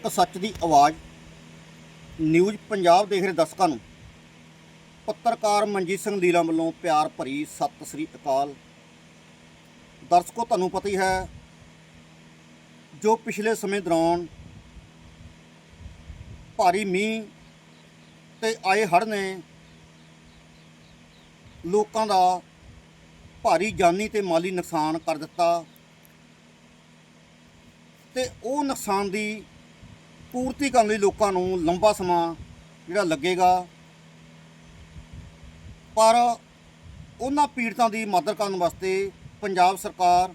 ਹੱਕ ਸੱਚ ਦੀ ਆਵਾਜ਼। ਨਿਊਜ਼ ਪੰਜਾਬ ਦੇਖ ਰਹੇ ਦਰਸ਼ਕਾਂ ਨੂੰ। ਪੱਤਰਕਾਰ ਮਨਜੀਤ ਸਿੰਘ ਲੀਲਾ ਵੱਲੋਂ ਪਿਆਰ ਭਰੀ ਸਤਿ ਸ੍ਰੀ ਅਕਾਲ। ਦਰਸ਼ਕੋ, ਤੁਹਾਨੂੰ ਪਤਾ ਹੀ ਹੈ, ਜੋ ਪਿਛਲੇ ਸਮੇਂ ਦੌਰਾਨ ਭਾਰੀ ਮੀਂਹ ਤੇ ਆਏ ਹੜ੍ਹ ਨੇ ਲੋਕਾਂ ਦਾ ਭਾਰੀ ਜਾਨੀ ਤੇ ਮਾਲੀ ਨੁਕਸਾਨ ਕਰ ਦਿੱਤਾ। ਤੇ ਉਹ ਨੁਕਸਾਨ ਦੀ ਪੂਰਤੀ ਕਰਨ ਲਈ ਲੋਕਾਂ ਨੂੰ ਲੰਬਾ ਸਮਾਂ ਜਿਹੜਾ ਲੱਗੇਗਾ। ਪਰ ਉਹਨਾਂ ਪੀੜਤਾਂ ਦੀ ਮਦਦ ਕਰਨ ਵਾਸਤੇ ਪੰਜਾਬ ਸਰਕਾਰ,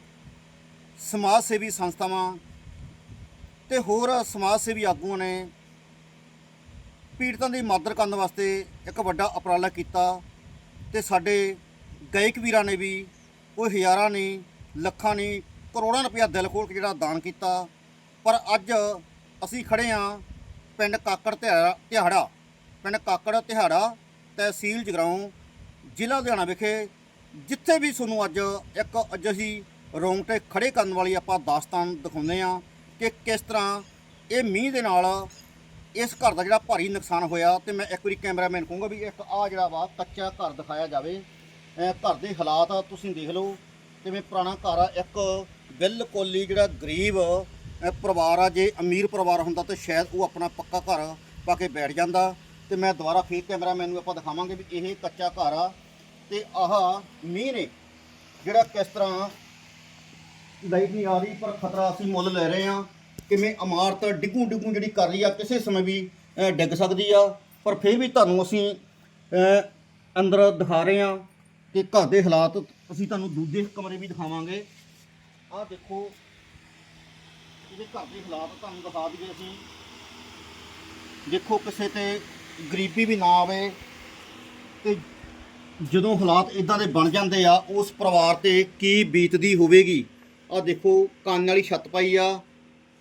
ਸਮਾਜ ਸੇਵੀ ਸੰਸਥਾਵਾਂ ਤੇ ਹੋਰ ਸਮਾਜ ਸੇਵੀ ਆਗੂਆਂ ਨੇ ਪੀੜਤਾਂ ਦੀ ਮਦਦ ਕਰਨ ਵਾਸਤੇ ਇੱਕ ਵੱਡਾ ਉਪਰਾਲਾ ਕੀਤਾ ਤੇ ਸਾਡੇ ਗਾਇਕ ਵੀਰਾਂ ਨੇ ਵੀ ਕੋਈ ਹਜ਼ਾਰਾਂ ਨਹੀਂ, ਲੱਖਾਂ ਨਹੀਂ, ਕਰੋੜਾਂ ਰੁਪਇਆ ਦਿਲ ਖੋਲ ਕੇ ਜਿਹੜਾ ਦਾਨ ਕੀਤਾ। ਪਰ ਅੱਜ ਅਸੀਂ ਖੜੇ ਆ ਪਿੰਡ ਕਾਕੜ ਤਿਹਾੜਾ ਪਿੰਡ ਕਾਕੜ ਤਿਹਾੜਾ ਤਹਿਸੀਲ ਜਗਰਾਉਂ ਜ਼ਿਲ੍ਹਾ ਲੁਧਿਆਣਾ ਵਿਖੇ, ਜਿੱਥੇ ਵੀ ਤੁਹਾਨੂੰ ਅੱਜ ਇੱਕ ਅੱਜ ਅਜਿਹੀ ਰੌਂਗਟੇ ਖੜੇ ਕਰਨ ਵਾਲੀ ਆਪਾਂ ਦਾਸਤਾਨ ਦਿਖਾਉਂਦੇ ਆ ਕਿ ਕਿਸ ਤਰ੍ਹਾਂ ਇਹ ਮੀਂਹ ਦੇ ਨਾਲ ਇਸ ਘਰ ਦਾ ਜਿਹੜਾ ਭਾਰੀ ਨੁਕਸਾਨ ਹੋਇਆ ਤੇ ਮੈਂ ਇੱਕ ਵਾਰੀ ਕੈਮਰਾਮੈਨ ਕਹੂੰਗਾ ਵੀ ਇੱਕ ਆ ਜਿਹੜਾ ਵਾ ਕੱਚਾ ਘਰ ਦਿਖਾਇਆ ਜਾਵੇ। ਘਰ ਦੇ ਹਾਲਾਤ ਤੁਸੀਂ ਦੇਖ ਲਓ, ਕਿਵੇਂ ਪੁਰਾਣਾ ਘਰ ਆ, ਇੱਕ ਬਿਲਕੁਲ ਹੀ ਜਿਹੜਾ ਗਰੀਬ ਅਹ, ਪਰਿਵਾਰ ਆ ਜੇ ਅਮੀਰ ਪਰਿਵਾਰ ਹੁੰਦਾ ਤਾਂ ਸ਼ਾਇਦ ਉਹ ਆਪਣਾ ਪੱਕਾ ਘਰ ਪਾ ਕੇ ਬੈਠ ਜਾਂਦਾ। ਤੇ ਮੈਂ ਦੁਬਾਰਾ ਫੇਰ ਕੈਮਰਾ ਮੈਨੂੰ ਆਪਾਂ ਦਿਖਾਵਾਂਗੇ ਵੀ ਇਹ ਕੱਚਾ ਘਰ ਆ। ਤੇ ਆਹ ਮੀਂਹ ਨੇ ਜਿਹੜਾ ਕਿਸ ਤਰ੍ਹਾਂ ਲਾਈਟ ਨਹੀਂ ਆ ਰਹੀ ਪਰ ਖਤਰਾ ਅਸੀਂ ਮੁੱਲ ਲੈ ਰਹੇ ਹਾਂ। ਕਿਵੇਂ ਇਮਾਰਤ ਡਿੱਗੂ ਡਿੱਗੂ ਜਿਹੜੀ ਕਰ ਰਹੀ ਆ ਕਿਸੇ ਸਮੇਂ ਵੀ ਅਹ, ਡਿੱਗ ਸਕਦੀ ਆ। ਪਰ ਫਿਰ ਵੀ ਤੁਹਾਨੂੰ ਅਸੀਂ ਅਹ, ਅੰਦਰ ਦਿਖਾ ਰਹੇ ਹਾਂ ਕਿ ਘਰ ਦੇ ਹਾਲਾਤ ਅਸੀਂ ਤੁਹਾਨੂੰ ਦੂਜੇ ਕਮਰੇ ਵੀ ਦਿਖਾਵਾਂਗੇ। ਆਹ ਦੇਖੋ ਇਹਦੇ ਘਰ ਦੇ ਹਾਲਾਤ ਤੁਹਾਨੂੰ ਦਿਖਾ ਦਈਏ ਅਸੀਂ। ਦੇਖੋ ਕਿਸੇ ਤੇ ਗਰੀਬੀ ਵੀ ਨਾ ਆਵੇ ਤੇ ਜਦੋਂ ਹਾਲਾਤ ਇਦਾਂ ਦੇ ਬਣ ਜਾਂਦੇ ਆ, ਉਸ ਪਰਿਵਾਰ ਤੇ ਕੀ ਬੀਤਦੀ ਹੋਵੇਗੀ? ਆ ਦੇਖੋ, ਕੰਨ ਵਾਲੀ ਛੱਤ ਪਾਈ ਆ,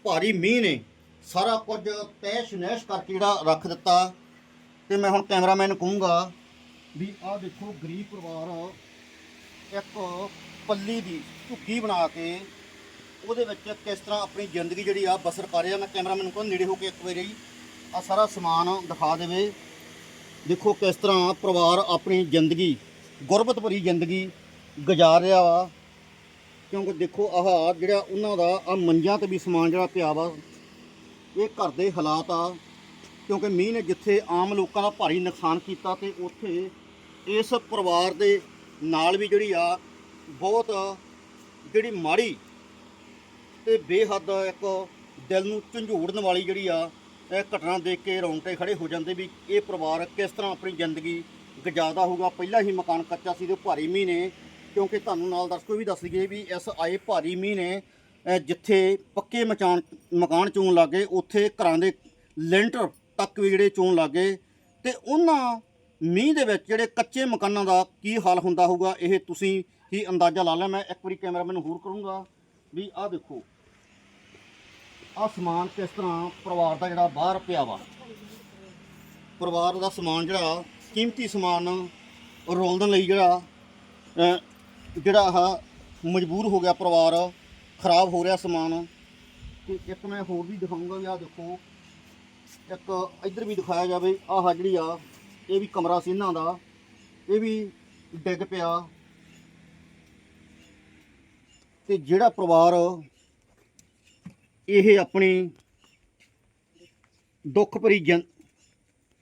ਭਾਰੀ ਮੀਂਹ ਨੇ। ਸਾਰਾ ਕੁਝ ਤੈਸ਼ ਨੈਸ਼ ਕਰਕੇ ਜਿਹੜਾ ਰੱਖ ਦਿੱਤਾ। ਤੇ ਮੈਂ ਹੁਣ ਕੈਮਰਾਮੈਨ ਨੂੰ ਕਹੂੰਗਾ ਵੀ ਆਹ ਦੇਖੋ, ਗਰੀਬ ਪਰਿਵਾਰ ਇੱਕ ਪੱਲੀ ਦੀ ਝੁੱਗੀ ਬਣਾ ਕੇ ਉਹਦੇ ਵਿੱਚ ਕਿਸ ਤਰ੍ਹਾਂ ਆਪਣੀ ਜ਼ਿੰਦਗੀ ਜਿਹੜੀ ਆ ਬਸਰ ਕਰ ਰਿਹਾ ਮੈਂ ਕੈਮਰਾਮੈਨ ਨੂੰ ਕੋਲ ਨੇੜੇ ਹੋ ਕੇ ਇੱਕ ਵਾਰੀ ਆ ਸਾਰਾ ਸਮਾਨ ਦਿਖਾ ਦੇਵੇ। ਦੇਖੋ ਕਿਸ ਤਰ੍ਹਾਂ ਪਰਿਵਾਰ ਆਪਣੀ ਜ਼ਿੰਦਗੀ, ਗੁਰਬਤ ਭਰੀ ਜ਼ਿੰਦਗੀ ਗੁਜ਼ਾਰ ਰਿਹਾ ਵਾ। ਕਿਉਂਕਿ ਦੇਖੋ ਆਹ ਜਿਹੜਾ ਉਹਨਾਂ ਦਾ ਆ ਮੰਜਾਂ ਤੇ ਵੀ ਸਮਾਨ ਜਿਹੜਾ ਪਿਆ ਵਾ, ਇਹ ਘਰ ਦੇ ਹਾਲਾਤ ਆ। ਕਿਉਂਕਿ ਮੀਂਹ ਨੇ ਜਿੱਥੇ ਆਮ ਲੋਕਾਂ ਦਾ ਭਾਰੀ ਨੁਕਸਾਨ ਕੀਤਾ ਤੇ ਉੱਥੇ ਇਸ ਪਰਿਵਾਰ ਦੇ ਨਾਲ ਵੀ ਜਿਹੜੀ ਆ, ਬਹੁਤ ਜਿਹੜੀ ਮਾੜੀ ਤੇ ਬੇਹੱਦ ਇੱਕ ਦਿਲ ਨੂੰ ਝੰਜੋੜਨ ਵਾਲੀ ਜਿਹੜੀ ਆ, ਇਹ ਘਟਨਾ ਦੇਖ ਕੇ ਰੌਂਗਟੇ ਖੜੇ ਹੋ ਜਾਂਦੇ ਵੀ ਇਹ ਪਰਿਵਾਰ ਕਿਸ ਤਰ੍ਹਾਂ ਆਪਣੀ ਜ਼ਿੰਦਗੀ ਗੁਜ਼ਾਰਦਾ ਹੋਊਗਾ। ਪਹਿਲਾਂ ਹੀ ਮਕਾਨ ਕੱਚਾ ਸੀ ਤੇ ਭਾਰੀ ਮੀਂਹ ਨੇ ਕਿਉਂਕਿ ਤੁਹਾਨੂੰ ਨਾਲ ਦਰਸ਼ਕੋ ਵੀ ਦੱਸ ਦਈਏ ਵੀ ਇਸ ਆਏ ਭਾਰੀ ਮੀਂਹ ਨੇ ਜਿੱਥੇ ਪੱਕੇ ਮਕਾਨ ਮਕਾਨ ਚੋਣ ਲੱਗੇ ਉੱਥੇ ਘਰਾਂ ਦੇ ਲੈਂਟਰ ਤੱਕ ਵੀ ਜਿਹੜੇ ਚੋਣ ਲੱਗੇ ਤੇ ਉਹਨਾਂ ਮੀਂਹ ਦੇ ਵਿੱਚ ਜਿਹੜੇ ਕੱਚੇ ਮਕਾਨਾਂ ਦਾ ਕੀ ਹਾਲ ਹੁੰਦਾ ਹੋਊਗਾ, ਇਹ ਤੁਸੀਂ ਹੀ ਅੰਦਾਜ਼ਾ ਲਾ ਲਿਆ। ਮੈਂ ਇੱਕ ਵਾਰੀ ਕੈਮਰਾਮੈਨ ਹੋਰ ਕਰੂੰਗਾ ਵੀ ਆਹ ਦੇਖੋ। ਆਹ ਸਮਾਨ ਕਿਸ ਤਰ੍ਹਾਂ ਪਰਿਵਾਰ ਦਾ ਜਿਹੜਾ ਬਾਹਰ ਪਿਆ ਵਾ? ਪਰਿਵਾਰ ਦਾ ਸਮਾਨ ਜਿਹੜਾ, ਕੀਮਤੀ ਸਮਾਨ ਰੋਲਣ ਲਈ ਜਿਹੜਾ ਜਿਹੜਾ ਆਹ ਮਜਬੂਰ ਹੋ ਗਿਆ ਪਰਿਵਾਰ, ਖਰਾਬ ਹੋ ਰਿਹਾ ਸਮਾਨ। ਤੇ ਇੱਕ ਮੈਂ ਹੋਰ ਵੀ ਦਿਖਾਊਂਗਾ ਵੀ ਆਹ ਦੇਖੋ। ਇੱਕ ਇੱਧਰ ਵੀ ਦਿਖਾਇਆ ਜਾਵੇ, ਆਹ ਜਿਹੜੀ ਆ, ਇਹ ਵੀ ਕਮਰਾ ਸੀ ਇਹਨਾਂ ਦਾ। ਇਹ ਵੀ ਡਿੱਗ ਪਿਆ। ਤੇ ਜਿਹੜਾ ਪਰਿਵਾਰ ਇਹ ਆਪਣੀ ਦੁੱਖ ਭਰੀ ਜਨ,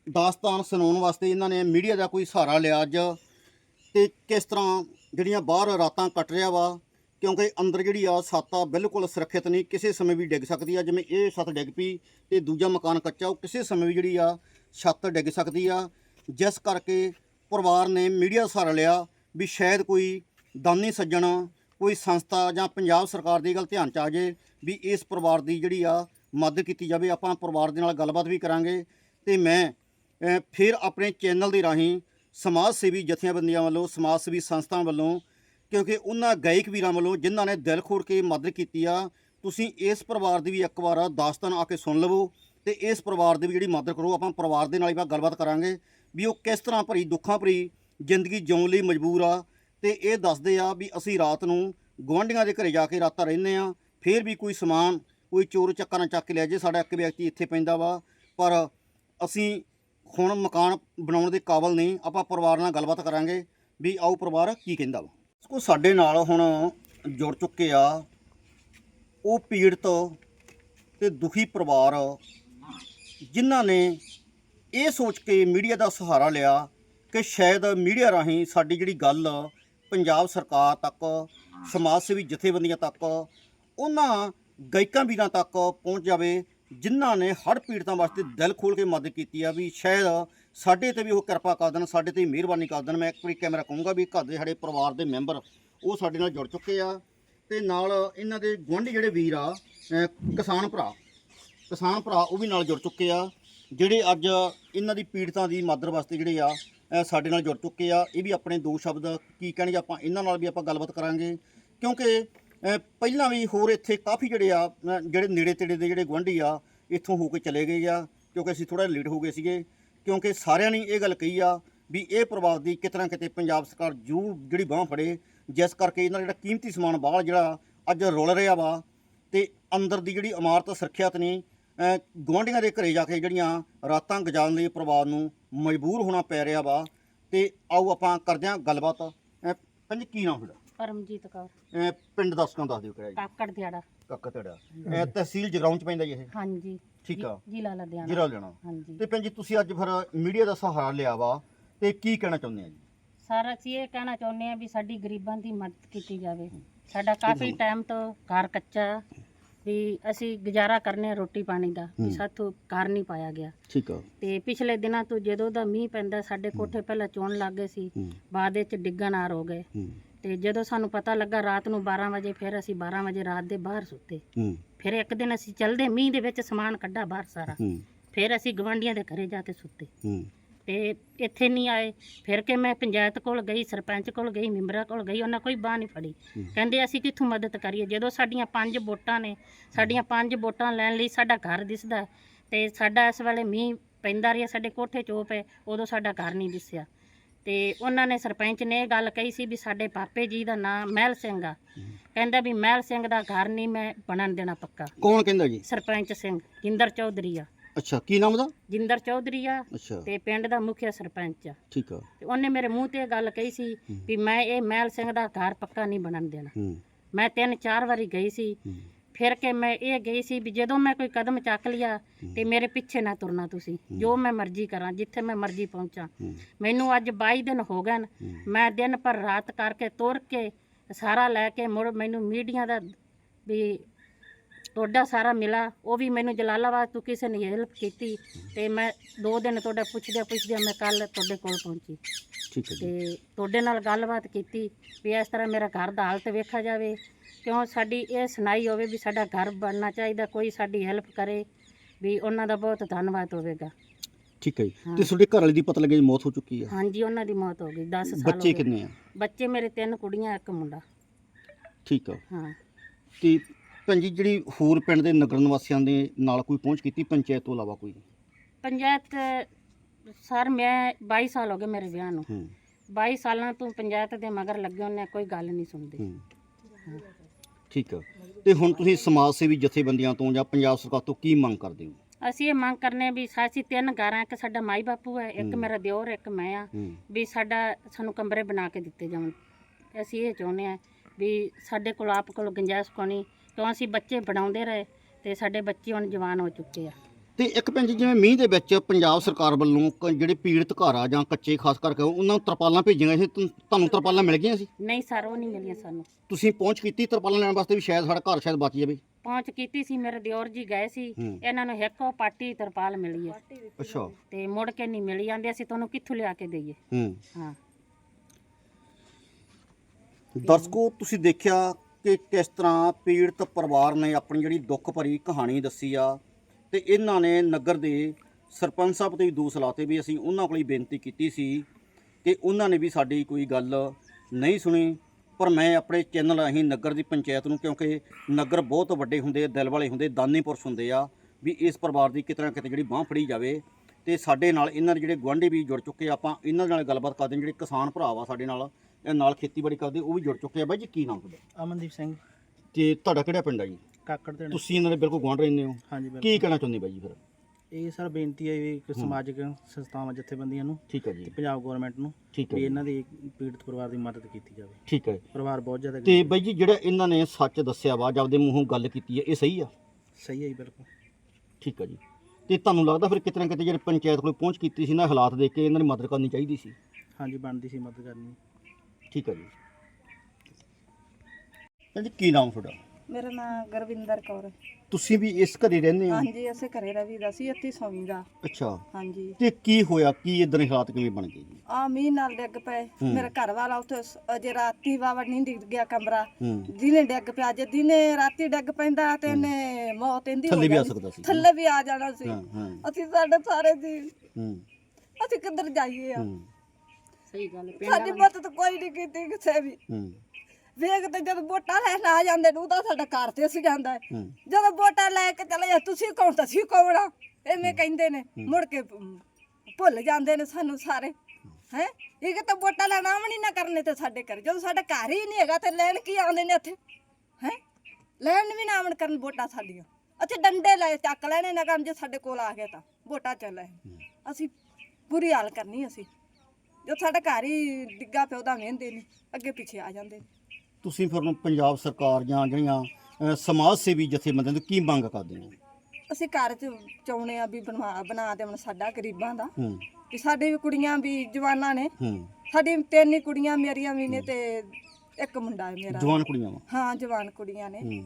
ਦਾਸਤਾਨ ਸੁਣਾਉਣ ਵਾਸਤੇ ਇਹਨਾਂ ਨੇ ਮੀਡੀਆ ਦਾ ਕੋਈ ਸਹਾਰਾ ਲਿਆ ਅੱਜ। ਤੇ ਕਿਸ ਤਰ੍ਹਾਂ ਜਿਹੜੀਆਂ ਬਾਹਰ ਰਾਤਾਂ ਕੱਟ ਰਿਹਾ ਵਾ, ਕਿਉਂਕਿ ਅੰਦਰ ਜਿਹੜੀ ਆ ਛੱਤ ਆ, ਬਿਲਕੁਲ ਸੁਰੱਖਿਅਤ ਨਹੀਂ, ਕਿਸੇ ਸਮੇਂ ਵੀ ਡਿੱਗ ਸਕਦੀ ਆ, ਜਿਵੇਂ ਇਹ ਛੱਤ ਡਿੱਗ ਪਈ ਤੇ ਦੂਜਾ ਮਕਾਨ ਕੱਚਾ, ਉਹ ਕਿਸੇ ਸਮੇਂ ਵੀ ਜਿਹੜੀ ਆ ਛੱਤ ਡਿੱਗ ਸਕਦੀ ਆ। ਜਿਸ ਕਰਕੇ ਪਰਿਵਾਰ ਨੇ ਮੀਡੀਆ ਸਹਾਰਾ ਲਿਆ ਵੀ ਸ਼ਾਇਦ ਕੋਈ ਦਾਨੀ ਸੱਜਣ ਕੋਈ ਸੰਸਥਾ ਜਾਂ ਪੰਜਾਬ ਸਰਕਾਰ ਦੀ ਗੱਲ ਧਿਆਨ ਚ ਆ ਜੇ ਵੀ ਇਸ ਪਰਿਵਾਰ ਦੀ ਜਿਹੜੀ ਆ ਮਦਦ ਕੀਤੀ ਜਾਵੇ, ਆਪਾਂ ਪਰਿਵਾਰ ਦੇ ਨਾਲ ਗੱਲਬਾਤ ਵੀ ਕਰਾਂਗੇ ਤੇ ਮੈਂ ਫਿਰ ਆਪਣੇ ਚੈਨਲ ਦੇ ਰਾਹੀਂ ਸਮਾਜ ਸੇਵੀ ਜਥੇਬੰਦੀਆਂ ਵੱਲੋਂ, ਸਮਾਜ ਸੇਵੀ ਸੰਸਥਾਵਾਂ ਵੱਲੋਂ, ਕਿਉਂਕਿ ਉਹਨਾਂ ਗਾਇਕ ਵੀਰਾਂ ਵੱਲੋਂ ਜਿਨ੍ਹਾਂ ਨੇ ਦਿਲ ਖੋੜ ਕੇ ਮਦਦ ਕੀਤੀ ਆ, ਤੁਸੀਂ ਇਸ ਪਰਿਵਾਰ ਦੀ ਵੀ ਇੱਕ ਵਾਰ ਦਾਸਤਾਨ ਆ ਕੇ ਸੁਣ ਲਵੋ ਤੇ ਇਸ ਪਰਿਵਾਰ ਦੀ ਵੀ ਜਿਹੜੀ ਮਦਦ ਕਰੋ, ਆਪਾਂ ਪਰਿਵਾਰ ਦੇ ਨਾਲ ਹੀ ਆਪਾਂ ਗੱਲਬਾਤ ਕਰਾਂਗੇ ਵੀ ਉਹ ਕਿਸ ਤਰ੍ਹਾਂ ਭਰੀ ਦੁੱਖਾਂ ਭਰੀ ਜ਼ਿੰਦਗੀ ਜਿਉਣ ਲਈ ਮਜਬੂਰ ਆ ਤੇ ਇਹ ਦੱਸਦੇ ਆ ਵੀ ਅਸੀਂ ਰਾਤ ਨੂੰ ਗੁਆਂਢੀਆਂ ਦੇ ਘਰੇ ਜਾ ਕੇ ਰਾਤਾਂ ਰਹਿੰਦੇ ਆ, ਫਿਰ ਵੀ ਕੋਈ ਸਮਾਨ, ਕੋਈ ਚੋਰ ਚੱਕਾ ਨਾ ਚੱਕ ਕੇ ਲਿਆ ਜੇ ਸਾਡਾ ਇੱਕ ਵਿਅਕਤੀ ਇੱਥੇ ਪੈਂਦਾ ਵਾ। ਪਰ ਅਸੀਂ ਹੁਣ ਮਕਾਨ ਬਣਾਉਣ ਦੇ ਕਾਬਲ ਨਹੀਂ, ਆਪਾਂ ਪਰਿਵਾਰ ਨਾਲ ਗੱਲਬਾਤ ਕਰਾਂਗੇ ਵੀ ਆਓ ਪਰਿਵਾਰ ਕੀ ਕਹਿੰਦਾ ਵਾ। ਕੋ ਸਾਡੇ ਨਾਲ ਹੁਣ ਜੁੜ ਚੁੱਕੇ ਆ ਉਹ ਪੀੜਤ ਤੇ ਦੁਖੀ ਪਰਿਵਾਰ, ਜਿਨ੍ਹਾਂ ਨੇ ਇਹ ਸੋਚ ਕੇ ਮੀਡੀਆ ਦਾ ਸਹਾਰਾ ਲਿਆ ਕਿ ਸ਼ਾਇਦ ਮੀਡੀਆ ਰਾਹੀਂ ਸਾਡੀ ਜਿਹੜੀ ਗੱਲ ਪੰਜਾਬ ਸਰਕਾਰ ਤੱਕ ਸਮਾਜ ਸੇਵੀ ਜਥੇਬੰਦੀਆਂ ਤੱਕ ਉਹਨਾਂ ਗਾਇਕਾਂ ਵੀਰਾਂ ਤੱਕ ਪਹੁੰਚ ਜਾਵੇ ਜਿਨ੍ਹਾਂ ਨੇ ਹੜ੍ਹ ਪੀੜਤਾਂ ਵਾਸਤੇ ਦਿਲ ਖੋਲ ਕੇ ਮਦਦ ਕੀਤੀ ਆ ਵੀ ਸ਼ਾਇਦ ਸਾਡੇ ਤੇ ਵੀ ਉਹ ਕਿਰਪਾ ਕਰ ਦੇਣ ਸਾਡੇ ਤੇ ਮਿਹਰਬਾਨੀ ਕਰ ਦੇਣ। ਮੈਂ ਇੱਕ ਵਾਰੀ ਕੈਮਰਾ ਕਹੂੰਗਾ ਵੀ ਘਰ ਦੇ ਸਾਡੇ ਪਰਿਵਾਰ ਦੇ ਮੈਂਬਰ ਉਹ ਸਾਡੇ ਨਾਲ ਜੁੜ ਚੁੱਕੇ ਆ ਤੇ ਨਾਲ ਇਹਨਾਂ ਦੇ ਗੁਆਂਢੀ ਜਿਹੜੇ ਵੀਰ ਆ ਕਿਸਾਨ ਭਰਾ ਕਿਸਾਨ ਭਰਾ ਉਹ ਵੀ ਨਾਲ ਜੁੜ ਚੁੱਕੇ ਆ ਜਿਹੜੇ ਅੱਜ ਇਹਨਾਂ ਦੀ ਪੀੜਤਾਂ ਦੀ ਮਦਦ ਵਾਸਤੇ ਜਿਹੜੇ ਆ ਸਾਡੇ ਨਾਲ ਜੁੜ ਚੁੱਕੇ ਆ। ਇਹ ਵੀ ਆਪਣੇ ਦੋ ਸ਼ਬਦ ਕੀ ਕਹਿਣਗੇ ਆਪਾਂ? ਇਹਨਾਂ ਨਾਲ ਵੀ ਆਪਾਂ ਗੱਲਬਾਤ ਕਰਾਂਗੇ। ਕਿਉਂਕਿ ਪਹਿਲਾਂ ਵੀ ਹੋਰ ਇੱਥੇ ਕਾਫੀ ਜਿਹੜੇ ਆ ਜਿਹੜੇ ਨੇੜੇ ਤੇੜੇ ਦੇ ਜਿਹੜੇ ਗੁਆਂਢੀ ਆ, ਇੱਥੋਂ ਹੋ ਕੇ ਚਲੇ ਗਏ ਆ। ਕਿਉਂਕਿ ਅਸੀਂ ਥੋੜਾ ਲੇਟ ਹੋ ਗਏ ਸੀਗੇ। ਕਿਉਂਕਿ ਸਾਰਿਆਂ ਨੇ ਇਹ ਗੱਲ ਕਹੀ ਆ ਵੀ ਇਹ ਪ੍ਰਭਾਵ ਦੀ ਕਿਤਨਾ ਕਿਤੇ ਪੰਜਾਬ ਸਰਕਾਰ ਜ਼ਰੂਰ ਜਿਹੜੀ ਬਾਹ ਫੜੇ। ਜਿਸ ਕਰਕੇ ਇਹਨਾਂ ਦਾ ਜਿਹੜਾ ਕੀਮਤੀ ਸਮਾਨ ਬਾਹਰ ਜਿਹੜਾ ਅੱਜ ਰੁਲ ਰਿਹਾ ਵਾ, ਤੇ ਅੰਦਰ ਦੀ ਜਿਹੜੀ ਇਮਾਰਤ ਸੁਰੱਖਿਅਤ ਨਹੀਂ ਅਹ ਗੁਆਂਢੀਆਂ ਦੇ ਘਰੇ ਜਾ ਕੇ ਜਿਹੜੀਆਂ ਰਾਤਾਂ ਗੁਜ਼ਾਰਨ ਲਈ ਪਰਿਵਾਰ ਨੂੰ ਮਜਬੂਰ ਹੋਣਾ ਪੈ ਰਿਹਾ ਵਾ ਤੇ ਆਓ ਆਪਾਂ ਕਰਦੇ ਹਾਂ ਗੱਲਬਾਤ। ਪੰਜ ਕੀ ਨਾਮ ਤੁਹਾਡਾ? ਪਰਮਜੀਤ ਕੌਰ। ਅਹ ਪਿੰਡ ਕਿਉਂ ਦੱਸ ਦਿਓ ਕਿਹੜਾ ਜੀ। ਕਾਕੜ ਦਿਹਾੜਾ। ਕੱਕ ਤੇੜਾ ਅਹ ਤਹਿਸੀਲ ਜਗਰਾਉਂ ਚ ਪੈਂਦਾ ਜੀ ਇਹ। ਹਾਂਜੀ। ਠੀਕ ਆ। ਜੀ- ਜ਼ਿਲ੍ਹਾ ਲੁਧਿਆਣਾ। ਜ਼ਿਲ੍ਹਾ ਲੈਣਾ ਹਾਂਜੀ। ਤੇ ਭੈਣ ਜੀ ਤੁਸੀਂ ਅੱਜ ਫਿਰ ਮੀਡੀਆ ਦਾ ਸਹਾਰਾ ਲਿਆ ਵਾ ਤੇ ਕੀ ਕਹਿਣਾ ਚਾਹੁੰਦੇ ਆ ਜੀ? ਸਰ ਅਸੀਂ ਇਹ ਕਹਿਣਾ ਚਾਹੁੰਦੇ ਹਾਂ ਵੀ ਸਾਡੀ ਗਰੀਬਾਂ ਦੀ ਮਦਦ ਕੀਤੀ ਜਾਵੇ। ਸਾਡਾ ਕਾਫੀ ਟਾਈਮ ਤੋਂ ਘਰ ਕੱਚਾ ਹੈ, ਵੀ ਅਸੀਂ ਗੁਜ਼ਾਰਾ ਕਰਨੇ ਆ ਰੋਟੀ ਪਾਣੀ ਦਾ ਵੀ। ਸਾਥੋਂ ਘਰ ਨਹੀਂ ਪਾਇਆ ਗਿਆ। ਠੀਕ ਆ। ਤੇ ਪਿਛਲੇ ਦਿਨਾਂ ਤੋਂ ਜਦੋਂ ਦਾ ਮੀਂਹ ਪੈਂਦਾ ਸਾਡੇ ਕੋਠੇ ਪਹਿਲਾਂ ਚੋਣ ਲੱਗ ਗਏ ਸੀ ਬਾਅਦ ਵਿੱਚ ਡਿੱਗਣ ਆਰ ਹੋ ਗਏ। ਤੇ ਜਦੋਂ ਸਾਨੂੰ ਪਤਾ ਲੱਗਾ ਰਾਤ ਨੂੰ 12 ਵਜੇ ਫਿਰ ਅਸੀਂ 12 ਵਜੇ ਰਾਤ ਦੇ ਬਾਹਰ ਸੁੱਤੇ। ਫਿਰ ਇੱਕ ਦਿਨ ਅਸੀਂ ਚਲਦੇ ਮੀਂਹ ਦੇ ਵਿੱਚ ਸਮਾਨ ਕੱਢਾ ਬਾਹਰ ਸਾਰਾ। ਫਿਰ ਅਸੀਂ ਗਵਾਂਢੀਆਂ ਦੇ ਘਰੇ ਜਾ ਕੇ ਸੁੱਤੇ। ਤੇ ਇੱਥੇ ਨਹੀਂ ਆਏ। ਫਿਰ ਕੇ ਮੈਂ ਪੰਚਾਇਤ ਕੋਲ ਗਈ ਸਰਪੰਚ ਕੋਲ ਗਈ ਮੈਂਬਰਾਂ ਕੋਲ ਗਈ ਉਹਨਾਂ ਕੋਈ ਬਾਹ ਨਹੀਂ ਫੜੀ। ਹੂੰ। ਕਹਿੰਦੇ ਅਸੀਂ ਕਿੱਥੋਂ ਮਦਦ ਕਰੀਏ? ਜਦੋਂ ਸਾਡੀਆਂ ਪੰਜ ਵੋਟਾਂ ਨੇ ਸਾਡੀਆਂ ਪੰਜ ਵੋਟਾਂ ਲੈਣ ਲਈ ਸਾਡਾ ਘਰ ਦਿਸਦਾ ਹੈ ਤੇ ਸਾਡਾ ਇਸ ਵੇਲੇ ਮੀਂਹ ਪੈਂਦਾ ਰਿਹਾ ਸਾਡੇ ਕੋਠੇ ਚੋਂ ਪਏ ਉਦੋਂ ਸਾਡਾ ਘਰ ਨਹੀਂ ਦਿਸਿਆ। ਤੇ ਉਹਨਾਂ ਨੇ ਸਰਪੰਚ ਨੇ ਇਹ ਗੱਲ ਕਹੀ ਸੀ ਵੀ ਸਾਡੇ ਪਾਪੇ ਜੀ ਦਾ ਨਾਮ ਮਹਿਲ ਸਿੰਘ ਆ। ਕਹਿੰਦਾ ਵੀ ਮਹਿਲ ਸਿੰਘ ਦਾ ਘਰ ਨਹੀਂ ਮੈਂ ਬਣਨ ਦੇਣਾ ਪੱਕਾ। ਕੌਣ ਕਹਿੰਦਾ ਜੀ? ਸਰਪੰਚ ਸਿੰਘ ਜਿੰਦਰ ਚੌਧਰੀ ਆ। ਅੱਛਾ ਕੀ ਨਾਮ ਉਹਦਾ? ਜਿੰਦਰ ਚੌਧਰੀ ਆ ਅੱਛਾ। ਤੇ ਪਿੰਡ ਦਾ ਮੁਖੀਆ ਸਰਪੰਚ ਆ। ਠੀਕ ਆ। ਤੇ ਉਹਨੇ ਮੇਰੇ ਮੂੰਹ ਤੇ ਇਹ ਗੱਲ ਕਹੀ ਸੀ ਵੀ ਮੈਂ ਇਹ ਮਹਿਲ ਸਿੰਘ ਦਾ ਘਰ ਪੱਕਾ ਨਹੀਂ ਬਣਨ ਦੇਣਾ। ਹੂੰ। ਮੈਂ ਤਿੰਨ ਚਾਰ ਵਾਰੀ ਗਈ ਸੀ। ਹੂੰ। ਫਿਰ ਕੇ ਮੈਂ ਇਹ ਗਈ ਸੀ ਵੀ ਜਦੋਂ ਮੈਂ ਕੋਈ ਕਦਮ ਚੱਕ ਲਿਆ ਤੇ ਮੇਰੇ ਪਿੱਛੇ ਨਾ ਤੁਰਨਾ ਤੁਸੀਂ। ਜੋ ਮੈਂ ਮਰਜ਼ੀ ਕਰਾਂ ਜਿੱਥੇ ਮੈਂ ਮਰਜ਼ੀ ਪਹੁੰਚਾਂ। ਹੂੰ। ਮੈਨੂੰ ਅੱਜ 22 ਦਿਨ ਹੋ ਗਏ। ਨੇ। ਮੈਂ ਦਿਨ ਪਰ ਰਾਤ ਕਰਕੇ ਤੁਰ ਕੇ ਸਾਰਾ ਲੈ ਕੇ ਮੁੜ ਮੈਨੂੰ ਮੀਡੀਆ ਦਾ ਵੀ ਤੁਹਾਡਾ ਸਾਰਾ ਮਿਲਾ ਉਹ ਵੀ ਮੈਨੂੰ ਜਲਾਲਾਬਾਦ ਤੋਂ ਕਿਸੇ ਨੇ ਹੈਲਪ ਕੀਤੀ ਤੇ ਮੈਂ ਦੋ ਦਿਨ ਤੁਹਾਡਾ ਪੁੱਛਦਿਆਂ ਪੁੱਛਦਿਆਂ ਮੈਂ ਕੱਲ ਤੁਹਾਡੇ ਕੋਲ ਪਹੁੰਚੀ। ਠੀਕ ਹੈ ਜੀ। ਤੇ ਤੁਹਾਡੇ ਨਾਲ ਗੱਲਬਾਤ ਕੀਤੀ ਵੀ ਇਸ ਤਰ੍ਹਾਂ ਮੇਰਾ ਘਰ ਦਾ ਹਾਲਤ ਵੇਖਿਆ ਜਾਵੇ ਕਿਉਂ ਸਾਡੀ ਇਹ ਸੁਣਾਈ ਹੋਵੇ ਵੀ ਸਾਡਾ ਘਰ ਬਣਨਾ ਚਾਹੀਦਾ ਕੋਈ ਸਾਡੀ ਹੈਲਪ ਕਰੇ ਵੀ ਉਹਨਾਂ ਦਾ ਬਹੁਤ ਧੰਨਵਾਦ ਹੋਵੇਗਾ। ਠੀਕ ਹੈ ਜੀ। ਹਾਂ। ਤੇ ਤੁਹਾਡੇ ਘਰ ਵਾਲੀ ਦੀ ਪਤਾ ਲੱਗਿਆ ਜੀ ਮੌਤ ਹੋ ਚੁੱਕੀ ਆ ਹਾਂਜੀ ਉਹਨਾਂ ਦੀ ਮੌਤ ਹੋ ਗਈ 10 ਸਾਲ ਹੋ ਬੱਚੇ ਗਏ। ਕਿੰਨੇ ਆ? ਬੱਚੇ ਮੇਰੇ ਤਿੰਨ ਕੁੜੀਆਂ ਇੱਕ ਮੁੰਡਾ। ਠੀਕ ਆ ਹਾਂ। ਤੇ ਭੈਣ ਜੀ ਜਿਹੜੀ ਹੋਰ ਪਿੰਡ ਦੇ ਨਗਰ ਨਿਵਾਸੀਆਂ ਦੇ ਨਾਲ ਕੋਈ ਪਹੁੰਚ ਕੀਤੀ ਪੰਚਾਇਤ ਤੋਂ ਇਲਾਵਾ ਕੋਈ? ਪੰਚਾਇਤ ਸਰ ਮੈਂ 22 ਸਾਲ ਹੋ ਗਏ ਮੇਰੇ ਵਿਆਹ ਨੂੰ। ਹੂੰ। 22 ਸਾਲਾਂ ਤੋਂ ਪੰਚਾਇਤ ਦੇ ਮਗਰ ਲੱਗੇ ਉਹਨੇ ਕੋਈ ਗੱਲ ਨਹੀਂ ਸੁਣਦੇ। ਹੂੰ। ਹਾਂ। ਠੀਕ ਆ। ਤੇ ਹੁਣ ਤੁਸੀਂ ਸਮਾਜ ਸੇਵੀ ਜਥੇਬੰਦੀਆਂ ਤੋਂ ਜਾਂ ਪੰਜਾਬ ਸਰਕਾਰ ਤੋਂ ਕੀ ਮੰਗ ਕਰਦੇ ਹੋ? ਅਸੀਂ ਇਹ ਮੰਗ ਕਰਨੇ ਵੀ ਸਾਸੀ ਤਿੰਨ ਘਰ ਆ ਇੱਕ ਸਾਡਾ ਮਾਈ ਬਾਪੂ ਹੈ ਇੱਕ ਹੂੰ। ਮੇਰਾ ਦਿਓਰ ਇੱਕ ਮੈਂ ਆ ਹੂੰ। ਵੀ ਸਾਡਾ ਸਾਨੂੰ ਕਮਰੇ ਬਣਾ ਕੇ ਦਿੱਤੇ ਜਾਣ। ਅਸੀਂ ਇਹ ਚਾਹੁੰਦੇ ਆ ਵੀ ਸਾਡੇ ਕੋਲ ਆਪ ਕੋਲ ਗੁੰਜਾਇਸ਼ ਕੋਣੀ ਕਿਉਂ ਅਸੀਂ ਬੱਚੇ ਬਣਾਉਂਦੇ ਰਹੇ ਤੇ ਸਾਡੇ ਬੱਚੇ ਹੁਣ ਜਵਾਨ ਹੋ ਚੁੱਕੇ ਆ। ਤੇ ਇੱਕ ਜੀ ਜਿਵੇਂ ਮੀਂਹ ਦੇ ਵਿੱਚ ਪੰਜਾਬ ਸਰਕਾਰ ਵੱਲੋਂ ਕ- ਜਿਹੜੇ ਪੀੜਤ ਘਰ ਆ ਜਾਂ ਕੱਚੇ ਖਾਸ ਕਰਕੇ ਉਹਨਾਂ ਨੂੰ ਤਰਪਾਲਾਂ ਭੇਜੀਆਂ ਸੀ ਤੁ- ਤੁਹਾਨੂੰ ਤਰਪਾਲਾਂ ਮਿਲ ਗਈਆਂ ਸੀ? ਨਹੀਂ ਸਰ ਉਹ ਨਹੀਂ ਮਿਲੀਆਂ ਸਾਨੂੰ। ਤੁਸੀਂ ਪਹੁੰਚ ਕੀਤੀ ਤਰਪਾਲਾਂ ਲੈਣ ਵਾਸਤੇ ਵੀ ਸ਼ਾਇਦ ਸਾਡਾ ਘਰ ਸ਼ਾਇਦ ਬਚ ਜਾਵੇ? ਪਹੁੰਚ ਕੀਤੀ ਸੀ ਮੇਰੇ ਦਿਓਰ ਜੀ ਗਏ ਸੀ। ਹੂੰ। ਇਹਨਾਂ ਨੂੰ ਇੱਕੋ ਪਾਟੀ ਤਰਪਾਲ ਮਿਲੀ ਹੈ ਅੱਛਾ। ਤੇ ਮੁੜ ਕੇ ਨਹੀਂ ਮਿਲੀ ਜਾਂਦੇ ਅਸੀਂ ਤੁਹਾਨੂੰ ਕਿੱਥੋਂ ਲਿਆ ਕੇ ਦਈਏ? ਹੂੰ। ਹਾਂ। ਦਰਸ਼ਕੋ ਤੁਸੀਂ ਦੇਖਿਆ ਕਿ ਕਿਸ ਤਰ੍ਹਾਂ ਪੀੜਤ ਪਰਿਵਾਰ ਨੇ ਆਪਣੀ ਜਿਹੜੀ ਦੁੱਖ ਭਰੀ ਕਹਾਣੀ ਦੱਸੀ ਆ ਤੇ ਇਹਨਾਂ ਨੇ ਨਗਰ ਦੇ ਸਰਪੰਚ ਸਾਹਿਬ ਤੇ ਵੀ ਦੋਸ਼ ਲਾਤੇ ਵੀ ਅਸੀਂ ਉਹਨਾਂ ਕੋਲ ਹੀ ਬੇਨਤੀ ਕੀਤੀ ਸੀ ਕਿ ਉਹਨਾਂ ਨੇ ਵੀ ਸਾਡੀ ਕੋਈ ਗੱਲ ਨਹੀਂ ਸੁਣੀ। ਪਰ ਮੈਂ ਆਪਣੇ ਚੈਨਲ ਰਾਹੀਂ ਨਗਰ ਦੀ ਪੰਚਾਇਤ ਨੂੰ ਕਿਉਂਕਿ ਨਗਰ ਬਹੁਤ ਵੱਡੇ ਹੁੰਦੇ ਦਿਲ ਵਾਲੇ ਹੁੰਦੇ ਦਾਨੀ ਪੁਰਸ਼ ਹੁੰਦੇ ਆ ਵੀ ਇਸ ਪਰਿਵਾਰ ਦੀ ਕਿਤੇ ਨਾ ਕਿਤੇ ਜਿਹੜੀ ਬਾਹ ਫੜੀ ਜਾਵੇ ਤੇ ਸਾਡੇ ਨਾਲ ਇਹਨਾਂ ਦੇ ਜਿਹੜੇ ਗੁਆਂਢੀ ਵੀ ਜੁੜ ਚੁੱਕੇ ਆ, ਆਪਾਂ ਇਹਨਾਂ ਨਾਲ ਗੱਲਬਾਤ ਕਰਦੇ ਜਿਹੜੇ ਕਿਸਾਨ ਭਰਾ ਵਾ ਸਾਡੇ ਨਾਲ ਇਹ ਨਾਲ ਖੇਤੀਬਾੜੀ ਕਰਦੇ ਉਹ ਵੀ ਜੁੜ ਚੁੱਕੇ ਆ ਬਾਈ ਜੀ ਕੀ ਨਾਮ ਤੁਹਾਡਾ? ਅਮਨਦੀਪ ਸਿੰਘ। ਤੇ ਤੁਹਾਡਾ ਕਿਹੜਾ ਪਿੰਡ ਆ ਜੀ? ਕਾਕੜ ਦੇ ਨੇ। ਤੁਸੀਂ ਇਹਨਾਂ ਦੇ ਬਿਲਕੁਲ ਗੁਆਂਢ ਰਹਿੰਦੇ ਹੋ। ਹਾਂਜੀ ਬਿਲਕੁਲ। ਕੀ ਕਹਿਣਾ ਚਾਹੁੰਦੇ ਬਾਈ ਜੀ ਫਿਰ? ਇਹ ਸਰ ਬੇਨਤੀ ਹੈ ਵੀ ਕਿ ਸਮਾਜਿਕ ਸੰਸਥਾਵਾਂ ਜਥੇਬੰਦੀਆਂ ਨੂੰ ਠੀਕ ਹੈ ਜੀ। ਪੰਜਾਬ ਗਵਰਨਮੈਂਟ ਨੂੰ ਠੀਕ ਹੈ ਵੀ ਇਹਨਾਂ ਦੀ ਪੀੜਤ ਪਰਿਵਾਰ ਦੀ ਮਦਦ ਕੀਤੀ ਜਾਵੇ। ਠੀਕ ਹੈ। ਪਰਿਵਾਰ ਬਹੁਤ ਜ਼ਿਆਦਾ ਤੇ ਬਾਈ ਜੀ ਜਿਹੜਾ ਇਹਨਾਂ ਨੇ ਸੱਚ ਦੱਸਿਆ ਵਾ ਆਪਦੇ ਮੂੰਹੋਂ ਗੱਲ ਕੀਤੀ ਹੈ ਇਹ ਸਹੀ ਆ? ਸਹੀ ਹੈ ਜੀ ਬਿਲਕੁਲ। ਠੀਕ ਹੈ ਜੀ। ਤੇ ਤੁਹਾਨੂੰ ਲੱਗਦਾ ਫਿਰ ਕਿਤੇ ਨਾ ਕਿਤੇ ਜਿਹੜੇ ਪੰਚਾਇਤ ਕੋਲ ਪਹੁੰਚ ਕੀਤੀ ਸੀ ਨਾ ਹਾਲਾਤ ਦੇਖ ਕੇ ਇਹਨਾਂ ਦੀ ਮਦਦ ਕਰਨੀ ਚਾਹੀਦੀ ਸੀ? ਹਾਂਜੀ ਬਣਦੀ ਸੀ ਮਦਦ ਕਰਨੀ। ਠੀਕ ਹੈ ਜੀ। ਜੀ ਕੀ ਨਾਮ ਤੁਹਾਡਾ? ਮੇਰਾ ਨਾਮ ਗੁਰਵਿੰਦਰ ਕੌਰ ਹੈ। ਤੁਸੀਂ ਵੀ ਇਸ ਘਰੇ ਰਹਿੰਦੇ ਹੋ? ਹਾਂਜੀ ਅਸੀਂ ਘਰੇ ਰਵੀਦਾ ਸੀ ਇੱਥੇ ਸੌਂਦਾ ਅੱਛਾ। ਹਾਂਜੀ। ਤੇ ਕੀ ਹੋਇਆ? ਕੀ ਇਦਾਂ ਦੇ ਹਾਲਾਤ ਕਿਵੇਂ ਬਣ ਗਏ ਜੀ? ਆ ਮੀਂਹ ਨਾਲ ਡਿੱਗ ਪਏ। ਹੂੰ। ਮੇਰਾ ਘਰ ਵਾਲਾ ਉੱਥੇ ਸ- ਅਜੇ ਰਾਤੀ ਵਾਵੜ ਨਹੀਂ ਡਿੱਗ ਗਿਆ ਕਮਰਾ। ਹੂੰ। ਦਿਨੇ ਡਿੱਗ ਪਿਆ ਜੇ ਦਿਨੇ ਰਾਤੀ ਡਿੱਗ ਪੈਂਦਾ ਤੇ ਇਹਨੇ ਮੌਤ ਇੰਦੀ ਥੱਲੇ ਵੀ ਆ ਸਕਦਾ ਸੀ। ਥੱਲੇ ਵੀ ਆ ਜਾਣਾ ਸੀ। ਹਾਂ ਹਾਂ। ਅਸੀਂ ਸਾਡੇ ਸਾਰੇ ਹੂੰ। ਅਸੀਂ ਕਿੱਧਰ ਜਾਈਏ ਆ? ਹੂੰ। ਸਹੀ ਗੱਲ ਹੈ ਸਾਡੀ ਮਦਦ ਕੋਈ ਨਹੀਂ ਕੀਤੀ ਕਿਸੇ ਵੀ। ਹੂੰ। ਵੇਖ ਤੇ ਜਦ ਵੋਟਾਂ ਲੈਣ ਆ ਜਾਂਦੇ ਨੂੰ ਤਾਂ ਸਾਡਾ ਘਰ ਤੇ ਅਸੀਂ ਜਾਂਦਾ ਹੈ। ਹੂੰ। ਜਦੋਂ ਵੋਟਾਂ ਲੈ ਕੇ ਚਲੇ ਜਾ ਤੁਸੀਂ ਕੌਣ ਤਾਂ ਅਸੀਂ ਕੌਣ ਆ? ਐਵੇਂ ਕਹਿੰਦੇ ਨੇ ਮੁੜ ਕੇ ਭ- ਭੁੱਲ ਜਾਂਦੇ ਨੇ ਸਾਨੂੰ ਸਾਰੇ। ਹੈ? ਇਹ ਤਾਂ ਵੋਟਾਂ ਲੈਣ ਆਵਣੀ ਨਾ ਕਰਨੇ ਤੇ ਸਾਡੇ ਘਰ ਜਦੋਂ ਸਾਡਾ ਘਰ ਹੀ ਨਹੀਂ ਹੈਗਾ ਤੇ ਲੈਣ ਕੀ ਆਉਂਦੇ ਨੇ ਇੱਥੇ? ਹੈ? ਲੈਣ ਵੀ ਨਾ ਆਵਣ ਕਰਨ ਵੋਟਾਂ ਸਾਡੀਆਂ। ਅੱਛਾ ਡੰਡੇ ਲੈ ਚੱਕ ਲੈਣੇ ਨਾ ਕੰਮ ਜੇ ਸਾਡੇ ਕੋਲ ਆ ਗਏ ਤਾਂ ਵੋਟਾਂ ਚੱਲ ਅਸੀਂ ਬੁਰੀ ਹਾਲ ਕਰਨੀ ਅਸੀਂ। ਜੋ ਸਾਡਾ ਘਰ ਹੀ ਡਿੱਗਾ ਪਿਆ ਉਹਦਾ ਵੇਂਦੇ ਨੇ ਅੱਗੇ ਪਿੱਛੇ ਆ ਜਾਂਦੇ। ਨੇ ਤੁਸੀਂ ਫਿਰ ਹੁਣ ਪੰਜਾਬ ਸਰਕਾਰ ਜਾਂ ਜਿਹੜੀਆਂ ਅਹ, ਸਮਾਜ ਸੇਵੀ ਜਥੇਬੰਦੀਆਂ ਤੋਂ ਕੀ ਮੰਗ ਕਰਦੇ ਹੋ? ਅਸੀਂ ਘਰ ਚ ਚਾਉਣੇ ਆ ਵੀ ਬਣਵਾ ਬਣਾ ਦੇਵਣ ਸਾਡਾ ਗਰੀਬਾਂ ਦਾ। ਹੂੰ। ਕਿ ਸਾਡੇ ਵੀ ਕੁੜੀਆਂ ਵੀ ਜਵਾਨਾਂ ਨੇ। ਹੂੰ। ਸਾਡੀ ਤਿੰਨ ਹੀ ਕੁੜੀਆਂ ਮੇਰੀਆਂ ਵੀ ਨੇ ਤੇ ਇੱਕ ਮੁੰਡਾ ਹੈ ਮੇਰਾ। ਜਵਾਨ ਕੁੜੀਆਂ ਵਾ? ਹਾਂ ਜਵਾਨ ਕੁੜੀਆਂ ਨੇ।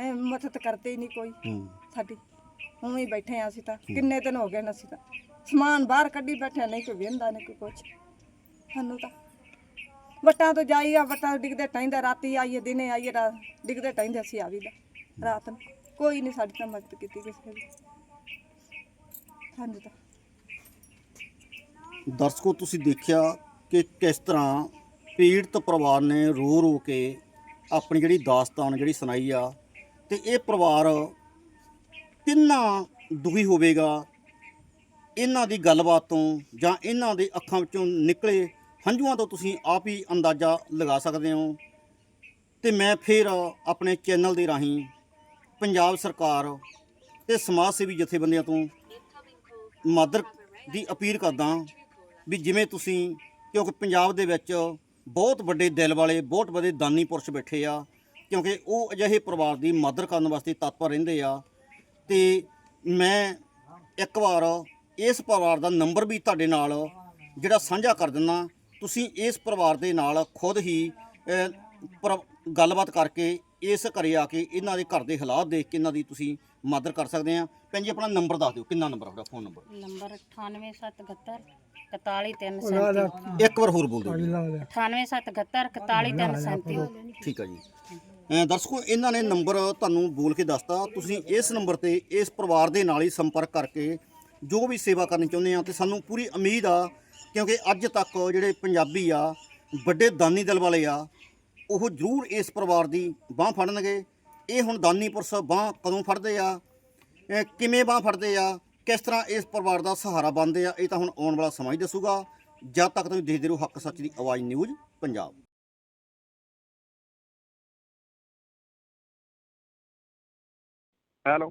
ਹੂੰ। ਮਦਦ ਕਰਦੇ ਹੀ ਨਹੀਂ ਕੋਈ। ਹੂੰ। ਸਾਡੀ ਉਵੇਂ ਹੀ ਬੈਠੇ ਆ ਅਸੀਂ ਤਾਂ। ਕਿੰਨੇ ਦਿਨ ਹੋ ਗਏ ਨੇ ਅਸੀਂ ਤਾਂ। ਸਮਾਨ ਬਾਹਰ ਕੱਢੀ ਬੈਠੇ ਨਹੀਂ ਕੋਈ ਵੇਂਦਾ ਨਹੀਂ ਕੋਈ ਕੁਛ। ਸਾਨੂੰ ਤਾਂ। ਵਟਾਂ ਤੋਂ ਜਾਈਆ ਵਟਾਂ ਤੋਂ ਡਿੱਗਦੇ ਟਾਈਂਦਾ ਰਾਤੀ ਆਈਏ, ਦਿਨੇ ਆਈਏ ਰਾ ਡਿੱਗਦੇ ਟਾਈਂਦੇ ਅਸੀਂ ਆਵੀਦਾ ਰਾਤ ਨੂੰ। ਕੋਈ ਨਹੀਂ ਸਾਡੀ ਤਾਂ ਮਦਦ ਕੀਤੀ ਕਿਸੇ ਨੇ ਸਾਨੂੰ ਤਾਂ। ਦਰਸ਼ਕੋ, ਤੁਸੀਂ ਦੇਖਿਆ ਕਿ ਕਿਸ ਤਰ੍ਹਾਂ ਪੀੜਤ ਪਰਿਵਾਰ ਨੇ ਰੋ ਰੋ ਕੇ ਆਪਣੀ ਜਿਹੜੀ ਦਾਸਤਾਨ, ਜਿਹੜੀ ਸੁਣਾਈ ਆ, ਤੇ ਇਹ ਪਰਿਵਾਰ ਕਿੰਨਾ ਦੁਖੀ ਹੋਵੇਗਾ? ਇਹਨਾਂ ਦੀ ਗੱਲਬਾਤ ਤੋਂ ਜਾਂ ਇਹਨਾਂ ਦੇ ਅੱਖਾਂ ਵਿੱਚੋਂ ਨਿਕਲੇ ਹੰਝੂਆਂ ਤੋਂ ਤੁਸੀਂ ਆਪ ਹੀ ਅੰਦਾਜ਼ਾ ਲਗਾ ਸਕਦੇ ਹੋ। ਤੇ ਮੈਂ ਫਿਰ ਆਪਣੇ ਚੈਨਲ ਦੇ ਰਾਹੀਂ ਪੰਜਾਬ ਸਰਕਾਰ ਤੇ ਸਮਾਜ ਸੇਵੀ ਜਥੇਬੰਦੀਆਂ ਤੋਂ ਮਦਦ ਦੀ ਅਪੀਲ ਕਰਦਾ ਵੀ ਜਿਵੇਂ ਤੁਸੀਂ, ਕਿਉਂਕਿ ਪੰਜਾਬ ਦੇ ਵਿੱਚ ਬਹੁਤ ਵੱਡੇ ਦਿਲ ਵਾਲੇ, ਬਹੁਤ ਵੱਡੇ ਦਾਨੀ ਪੁਰਸ਼ ਬੈਠੇ ਆ, ਕਿਉਂਕਿ ਉਹ ਅਜਿਹੇ ਪਰਿਵਾਰ ਦੀ ਮਦਦ ਕਰਨ ਵਾਸਤੇ ਤਤਪਰ ਰਹਿੰਦੇ ਆ। ਤੇ ਮੈਂ ਇੱਕ ਵਾਰ ਇਸ ਪਰਿਵਾਰ ਦਾ ਨੰਬਰ ਵੀ ਤੁਹਾਡੇ ਨਾਲ ਜਿਹੜਾ ਸਾਂਝਾ ਕਰ ਦਿੰਦਾ ਤੁਸੀਂ ਇਸ ਪਰਿਵਾਰ ਦੇ ਨਾਲ ਖੁਦ ਹੀ ਪਰ- ਗੱਲਬਾਤ ਕਰਕੇ ਇਸ ਘਰੇ ਆ ਕੇ ਇਹਨਾਂ ਦੇ ਘਰ ਦੇ ਹਾਲਾਤ ਦੇਖ ਕੇ ਇਹਨਾਂ ਦੀ ਤੁਸੀਂ ਮਦਦ ਕਰ ਸਕਦੇ ਆ। ਭੈਣ ਜੀ ਆਪਣਾ ਨੰਬਰ ਦੱਸ ਦਿਓ। ਕਿੰਨਾ ਨੰਬਰ ਤੁਹਾਡਾ? Phone number? ਨੰਬਰ 98771 41337 ਇੱਕ ਵਾਰ ਹੋਰ ਬੋਲ ਦਿਓ ਜੀ। 98771 41337 ਠੀਕ ਆ ਜੀ। ਅਹ ਦਰਸ਼ਕੋ ਇਹਨਾਂ ਨੇ ਨੰਬਰ ਤੁਹਾਨੂੰ ਬੋਲ ਕੇ ਦੱਸਤਾ। ਤੁਸੀਂ ਇਸ ਨੰਬਰ ਤੇ ਇਸ ਪਰਿਵਾਰ ਦੇ ਨਾਲ ਹੀ ਸੰਪਰਕ ਕਰਕੇ ਜੋ ਵੀ ਸੇਵਾ ਕਰਨੀ ਚਾਹੁੰਦੇ ਆ ਤੇ ਸਾਨੂੰ ਪੂਰੀ ਉਮੀਦ ਆ ਕਿਉਂਕਿ ਅੱਜ ਤੱਕ ਜਿਹੜੇ ਪੰਜਾਬੀ ਆ ਵੱਡੇ ਦਾਨੀ ਦਿਲ ਵਾਲੇ ਆ ਉਹ ਜ਼ਰੂਰ ਇਸ ਪਰਿਵਾਰ ਦੀ ਬਾਹ ਫੜਨਗੇ। ਇਹ ਹੁਣ ਦਾਨੀ ਪੁਰਸ਼ ਬਾਹ ਕਦੋਂ ਫੜਦੇ ਆ? ਇਹ ਕਿਵੇਂ ਬਾਹ ਫੜਦੇ ਆ? ਕਿਸ ਤਰ੍ਹਾਂ ਇਸ ਪਰਿਵਾਰ ਦਾ ਸਹਾਰਾ ਬਣਦੇ ਆ? ਇਹ ਤਾਂ ਹੁਣ ਆਉਣ ਵਾਲਾ ਸਮਾਂ ਹੀ ਦੱਸੂਗਾ। ਜਦ ਤੱਕ ਤੁਸੀਂ ਦੇਖਦੇ ਰਹੋ ਹੱਕ ਸੱਚ ਦੀ ਆਵਾਜ਼ ਨਿਊਜ਼ ਪੰਜਾਬ। ਹੈਲੋ।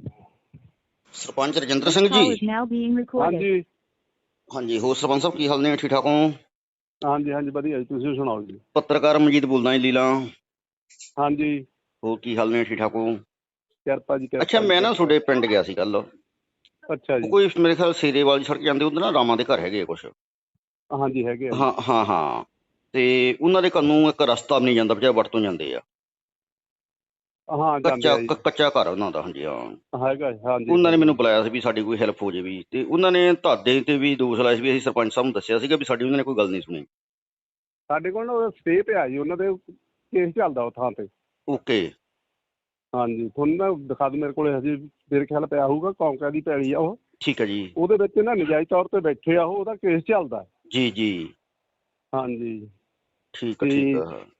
ਸਰਪੰਚ ਰਜਿੰਦਰ ਸਿੰਘ ਜੀ. ਹਾਂਜੀ। ਹਾਂਜੀ ਹੋਰ ਸਰਪੰਚ ਸਾਹਿਬ ਕੀ ਹਾਲ ਨੇ? ਠੀਕ ਠਾਕ ਹੋ? ਹਾਂਜੀ ਹਾਂਜੀ ਵਧੀਆ ਜੀ। ਤੁਸੀਂ ਸੁਣਾਓ ਜੀ? ਪੱਤਰਕਾਰ ਮਨਜੀਤ ਬੋਲਦਾ ਜੀ ਲੀਲਾ। ਹਾਂਜੀ। ਹੋਰ ਕੀ ਹਾਲ ਨੇ? ਠੀਕ ਠਾਕ ਹੋ? ਕਿਰਪਾ ਜੀ ਕਿਰਪਾ ਅੱਛਾ ਮੈਂ ਨਾ। ਤੁਹਾਡੇ ਪਿੰਡ ਗਿਆ ਸੀ ਕੱਲ ਅੱਛਾ ਜੀ। ਕੋਈ ਮੇਰੇ ਖਿਆਲ ਸੇਰੇ ਵਾਲੀ ਸੜਕ ਜਾਂਦੇ ਉਧਰ ਨਾ ਰਾਮਾਂ ਦੇ ਘਰ ਹੈਗੇ ਆ ਕੁਛ। ਹਾਂਜੀ ਹੈਗੇ ਆ। ਹਾਂ ਹਾਂ ਹਾਂ। ਤੇ ਉਹਨਾਂ ਦੇ ਘਰ ਨੂੰ ਇੱਕ ਰਸਤਾ ਵੀ ਨਹੀਂ ਜਾਂਦਾ ਬਚਾ ਵੜ ਤੋਂ ਜਾਂਦੇ ਆ। ਹਾਂ ਜਾਂਦੇ ਕੱਚਾ ਆ ਜੀ। ਕ- ਕੱਚਾ ਘਰ ਉਹਨਾਂ ਦਾ ਹਾਂਜੀ ਹਾਂ। ਹੈਗਾ ਜੀ, ਹਾਂਜੀ। ਉਹਨਾਂ ਨੇ ਮੈਨੂੰ ਬੁਲਾਇਆ ਸੀ ਵੀ ਸਾਡੀ ਕੋਈ ਹੈਲਪ ਹੋ ਜੇ ਵੀ। ਤੇ ਉਹਨਾਂ ਨੇ ਤੁਹਾਡੇ ਤੇ ਵੀ ਦੋਸ਼ ਲਾਇਆ ਸੀ ਵੀ ਅਸੀਂ ਸਰਪੰਚ ਸਾਹਿਬ ਨੂੰ ਦੱਸਿਆ ਸੀਗਾ ਵੀ ਸਾਡੀ ਉਹਨਾਂ ਨੇ ਕੋਈ ਗੱਲ ਨਹੀਂ ਸੁਣੀ। ਸਾਡੇ ਕੋਲ ਨਾ ਸਟੇ ਪਿਆ ਜੀ ਉਹਨਾਂ ਦੇ ਕੇਸ ਚੱਲਦਾ ਉਹ ਥਾਂ ਤੇ। ਓਕੇ। ਹਾਂਜੀ ਤੁਹਾਨੂੰ ਨਾ ਦਿਖਾ ਦੂੰ ਮੇਰੇ ਕੋਲੇ ਹਜੇ ਮੇਰੇ ਖਿਆਲ ਪਿਆ ਹੋਊਗਾ ਕੌਂਕਾ ਦੀ ਪੈਲੀ ਆ ਉਹ। ਠੀਕ ਹੈ ਜੀ। ਉਹਦੇ ਵਿੱਚ ਨਾ ਨਜਾਇਜ਼ ਤੌਰ ਤੇ ਬੈਠੇ ਆ ਉਹ ਉਹਦਾ ਕੇਸ ਚੱਲਦਾ। ਜੀ ਜੀ। ਹਾਂਜੀ। ਠੀਕ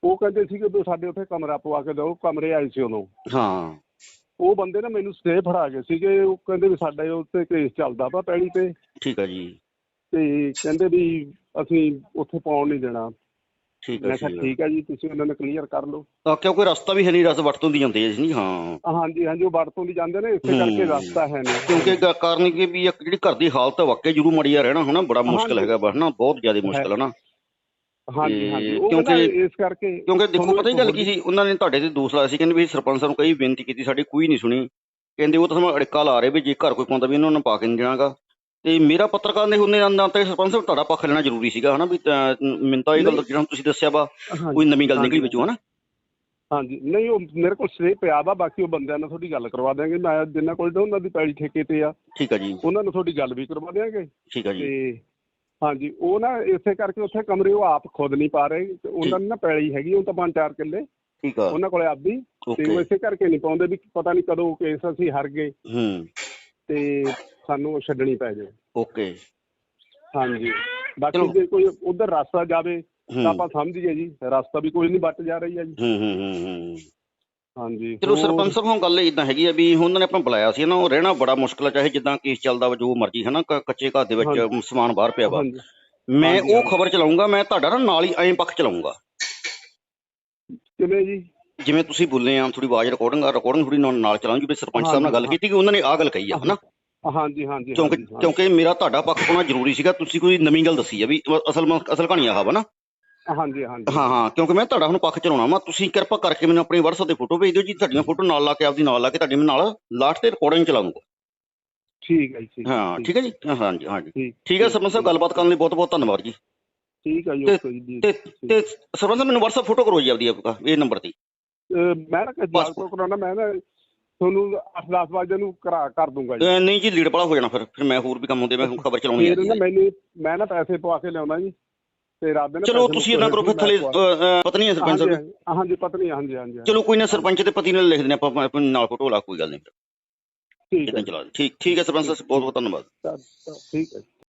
ਉਹ ਕਹਿੰਦੇ ਸੀਗੇ ਵੀ ਸਾਡੇ ਉੱਥੇ ਕਮਰਾ ਪਵਾ ਕੇ ਦਿਓ ਕਮਰੇ ਆਏ ਸੀ ਉਦੋਂ। ਹਾਂ। ਉਹ ਬੰਦੇ ਨਾ ਮੈਨੂੰ ਸਟੇ ਫੜਾ ਗਏ ਸੀਗੇ ਉਹ ਕਹਿੰਦੇ ਵੀ ਸਾਡੇ ਉੱਤੇ ਕੇਸ ਚੱਲਦਾ ਵਾ ਪੈਲੀ ਤੇ। ਠੀਕ ਹੈ ਜੀ। ਤੇ ਕਹਿੰਦੇ ਵੀ ਅਸੀਂ ਉੱਥੇ ਪਾਉਣ ਨਹੀਂ ਦੇਣਾ। ਠੀਕ ਹੈ ਕਿਹਾ ਠੀਕ ਹੈ ਜੀ ਤੁਸੀਂ ਉਹਨਾਂ ਨੂੰ ਕਲੀਅਰ ਕਰ ਲਓ। ਤਾਂ ਕਿਉਂਕਿ ਰਸਤਾ ਵੀ ਹੈ ਨਹੀਂ ਰਸ ਵਰਤੋਂ ਦੀ ਜਾਂਦੇ ਜੀ ਹਾਂ। ਹਾਂਜੀ ਹਾਂਜੀ ਉਹ ਵਰਤੋਂ ਦੀ ਜਾਂਦੇ ਨੇ ਇਸੇ ਕਰਕੇ। ਰਸਤਾ ਹੈ ਨਹੀਂ। ਕਿਉਂਕਿ ਕ- ਕਾਰਨ ਕੀ ਵੀ ਇੱਕ ਜਿਹੜੀ ਘਰ ਦੀ ਹਾਲਤ ਹੈ ਵਾਕਈ ਜਰੂਰ ਮੜੀ ਆ ਰਹਿਣਾ ਹਨਾ ਬੜਾ ਮੁਸ਼ਕਲ। ਹੈਗਾ ਬਸ ਨਾ ਬਹੁਤ ਜ਼ਿਆਦਾ ਮੁਸ਼ਕਲ ਹੈ ਨਾ। ਹਾਂਜੀ ਤੇ ਹਾਂਜੀ। ਉਹ ਕਿਉਂਕਿ- ਕਿਉਂਕਿ ਇਸ ਕਰਕੇ ਕਿਉਂਕਿ ਦੇਖੋ ਪਤਾ ਹੀ ਗੱਲ ਕੀ ਸੀ? ਉਹਨਾਂ ਨੇ ਤੁਹਾਡੇ ਤੇ ਦੋਸ਼ ਲਾਇਆ ਸੀ ਕਹਿੰਦੇ ਵੀ ਸਰਪੰਚ ਸਾਹਿਬ ਨੂੰ ਕਈ ਬੇਨਤੀ ਕੀਤੀ ਸਾਡੀ ਕੋਈ ਨਹੀਂ ਸੁਣੀ। ਕਹਿੰਦੇ ਉਹ ਤਾਂ ਸਮਾਂ ਅੜਕਾ ਲਾ ਰਹੇ ਵੀ ਜੇ ਘਰ ਕੋਈ ਪਾਉਂਦਾ ਵੀ ਇਹਨਾਂ ਨੂੰ ਪਾ ਕੇ ਨਹੀਂ ਦੇਣਾਗਾ। ਤੇ ਮੇਰਾ ਪੱਤਰਕਾਰ ਨੇ ਉਹਨੇ ਅੰਦਰ ਤੇ ਸਰਪੰਚ ਸਾਹਿਬ ਤੁਹਾਡਾ ਪੱਖ ਲੈਣਾ ਜ਼ਰੂਰੀ ਸੀਗਾ ਹਨਾ ਵੀ ਤਾਂ ਮਿੰਤਾ ਇਹ ਗੱਲ। ਜਿਹੜਾ ਤੁਸੀਂ ਦੱਸਿਆ ਵਾ। ਕੋਈ ਨਵੀਂ ਗੱਲ ਨਿਕਲੀ। ਵਿੱਚੋਂ ਹਨਾ? ਹਾਂਜੀ ਨਹੀਂ ਉਹ ਮੇਰੇ ਕੋਲ ਸਟੇ ਪਿਆ ਵਾ ਬਾਕੀ ਉਹ ਬੰਦਿਆਂ ਨਾਲ ਤੁਹਾਡੀ ਗੱਲ ਕਰਵਾ ਦਿਆਂਗੇ। ਮੈਂ ਜਿੰਨਾ ਕੋਲ ਉਹਨਾਂ ਦੀ ਪੈਲੀ ਠੇਕੇ ਤੇ ਆ। ਠੀਕ ਆ ਜੀ। ਉਹਨਾਂ ਨੂੰ ਤੁਹਾਡੀ ਗੱਲ ਵੀ ਕਰਵਾ ਦਿਆਂਗੇ। ਠੀਕ ਆ ਜੀ। ਤੇ ਹਾਂਜੀ ਉਹ ਨਾ ਇਸੇ ਕਰਕੇ ਉੱਥੇ ਕਮਰੇ ਉਹ ਆਪ ਖੁਦ ਨਹੀਂ ਪਾ ਰਹੇ। ਤੇ ਉਹਨਾਂ ਨੂੰ ਨਾ ਪੈਲੀ ਹੈਗੀ ਉਹ ਤਾਂ ਪੰਜ ਚਾਰ ਕਿੱਲੇ। ਠੀਕ ਆ। ਉਹਨਾਂ ਕੋਲੇ ਆਪਦੀ ਤੇ ਉਹ ਇਸੇ ਕਰਕੇ ਨਹੀਂ ਪਾਉਂਦੇ ਵੀ ਪਤਾ ਨਹੀਂ ਕਦੋਂ ਕੇਸ ਅਸੀਂ ਹਾਰ ਗਏ। ਹੂੰ। ਤੇ ਸਾਨੂੰ ਉਹ ਛੱਡਣੀ ਪੈ ਜਾਏ ਓਕੇ ਹਾਂਜੀ। ਬਾਕੀ। ਜੇ ਕੋਈ ਉਧਰ ਰਸਤਾ ਜਾਵੇ ਤਾਂ ਆਪਾਂ ਸਮਝੀਏ ਜੀ। ਰਸਤਾ ਵੀ ਕੋਈ ਨਹੀਂ ਵੱਟ ਜਾ ਰਹੀ ਹੈ ਜੀ। ਹੂੰ ਹੂੰ ਹੂੰ ਹੂੰ। ਹਾਂਜੀ। ਚਲੋ ਸਰਪੰਚ ਸਾਹਿਬ ਹੁਣ ਗੱਲ ਇਦਾਂ ਹੈਗੀ ਆ ਵੀ ਉਹਨਾਂ ਨੇ ਆਪਾਂ ਬੁਲਾਇਆ ਸੀ ਨਾ ਉਹ ਰਹਿਣਾ ਬੜਾ ਮੁਸ਼ਕਲ ਆ ਚਾਹੇ ਜਿੱਦਾਂ ਕੇਸ ਚੱਲਦਾ ਵਾ ਜੋ ਮਰਜ਼ੀ ਹੈ ਨਾ ਕ- ਕੱਚੇ ਘਰ ਦੇ ਵਿੱਚ ਸਮਾਨ ਬਾਹਰ ਪਿਆ ਵਾ। ਹਾਂਜੀ। ਮੈਂ ਹਾਂਜੀ, ਉਹ ਹਾਂਜੀ। ਖਬਰ ਚਲਾਉਂਗਾ ਮੈਂ ਤੁਹਾਡਾ ਨਾ ਨਾਲ ਹੀ ਐਂ ਪੱਖ ਚਲਾਉਂਗਾ ਕਿਵੇਂ ਜੀ? ਜਿਵੇਂ ਤੁਸੀਂ ਬੋਲੇ ਆ ਥੋੜੀ ਆਵਾਜ਼ ਰਿਕਾਰਡਿੰਗ ਆ ਰਿਕਾਰਡਿੰਗ ਥੋੜੀ ਨਾਲ ਨਾਲ ਚਲਾਉਂਗੀ ਵੀ ਸਰਪੰਚ ਸਾਹਿਬ ਨਾਲ ਗੱਲ ਕੀਤੀ ਕਿ ਉਹਨਾਂ ਨੇ ਆਹ ਗੱਲ ਕਹੀ ਆ ਹਨਾ? ਹਾਂਜੀ ਹਾਂਜੀ ਕਿਉਂਕਿ ਹਾਂਜੀ, ਹਾਂਜੀ। ਕਿਉਂਕਿ ਮੇਰਾ ਤੁਹਾਡਾ ਪੱਖ ਹੋਣਾ ਜ਼ਰੂਰੀ ਸੀਗਾ ਤੁਸੀਂ ਕੋਈ ਨਵੀਂ ਗੱਲ ਦੱਸੀ ਆ ਵੀ ਅਸਲ ਮ- ਅਸਲ ਕਹਾਣੀ ਆਹ ਵਾ ਨਾ। ਹਾਂਜੀ ਹਾਂਜੀ। ਹਾਂ ਹਾਂ ਕਿਉਂਕਿ ਮੈਂ ਤੁਹਾਡਾ ਹੁਣ ਪੱਖ ਚਲਾਉਣਾ ਵਾ। ਤੁਸੀਂ ਕਿਰਪਾ ਕਰਕੇ ਮੈਨੂੰ ਆਪਣੀ WhatsApp ਤੇ ਫੋਟੋ ਭੇਜ ਦਿਓ ਜੀ ਤੁਹਾਡੀਆਂ ਫੋਟੋ ਨਾਲ ਲਾ ਕੇ ਆਪਦੀ ਨਾਲ ਲਾ ਕੇ ਤੁਹਾਡੀ ਮੈਂ ਨਾਲ ਲਾਸਟ ਤੇ ਰਿਕਾਰਡਿੰਗ ਚਲਾਉਂਗਾ ਠੀਕ ਹੈ ਜੀ ਹਾਂ। ਠੀਕ ਹੈ ਜੀ? ਹਾਂ ਹਾਂਜੀ ਹਾਂਜੀ। ਠੀਕ ਹੈ ਸਰਪੰਚ ਸਾਹਿਬ ਗੱਲਬਾਤ ਕਰਨ ਲਈ ਬਹੁਤ ਬਹੁਤ ਧੰਨਵਾਦ ਜੀ। ਠੀਕ ਹੈ ਜੀ ਤੇ- ਓਕੇ ਜੀ। ਤੇ ਸਰਪੰਚ ਸਾਹਿਬ ਮੈਨੂੰ WhatsApp ਫੋਟੋ ਕਰੋ ਜੀ ਆਪਦੀ ਆਪਕਾ ਇਹ ਨੰਬਰ ਤੇ। ਮੈਂ ਨਾ ਤੋਂ ਕਰਾਉਣਾ ਮੈਂ ਨਾ ਤੁਹਾਨੂੰ 8-10 ਵਜੇ ਨੂੰ ਕਰਾ ਕਰ ਦੂੰਗਾ ਜੀ। ਨਹੀਂ ਜੀ ਲੀਡ ਪੜਾ ਹੋ ਜਾਣਾ ਫਿਰ। ਫਿਰ ਮੈਂ ਹੋਰ ਵੀ ਕੰਮ ਹੁੰਦੇ ਮੈਂ ਖਬਰ ਚਲਾਉਣੀ ਹੈ ਮੈਨੂੰ ਮੈਂ ਨਾ ਪੈਸੇ ਪਵਾ ਕੇ ਲਿਆਉਣਾ ਜੀ। ਤੇ ਰਾਤ ਦੇ ਨਾ ਚਲੋ ਤੁਸੀਂ ਇਹਨਾਂ ਕਰੋ ਫਿਰ ਥੱਲੇ ਪਤਨੀ ਹੈ ਸਰਪੰਚ ਸਾਹਿਬ ਦੀ। ਹਾਂਜੀ, ਪਤਨੀ ਹਾਂਜੀ ਹਾਂਜੀ। ਚਲੋ ਕੋਈ ਨਾ ਸਰਪੰਚ ਤੇ ਪਤੀ ਨਾਲ ਲਿਖ ਦਿੰਦੇ ਆਪਾਂ ਆਪਾਂ ਆਪਣੇ ਨਾਲ ਫੋਟੋ ਲਾ ਕੋਈ ਗੱਲ ਨਹੀਂ। ਠੀਕ ਹੈ। ਚਲਾ ਠੀਕ ਠੀਕ ਹੈ ਸਰਪੰਚ ਸਾਹਿਬ ਬਹੁਤ ਬਹੁਤ ਧੰਨਵਾਦ। ਠੀਕ ਹੈ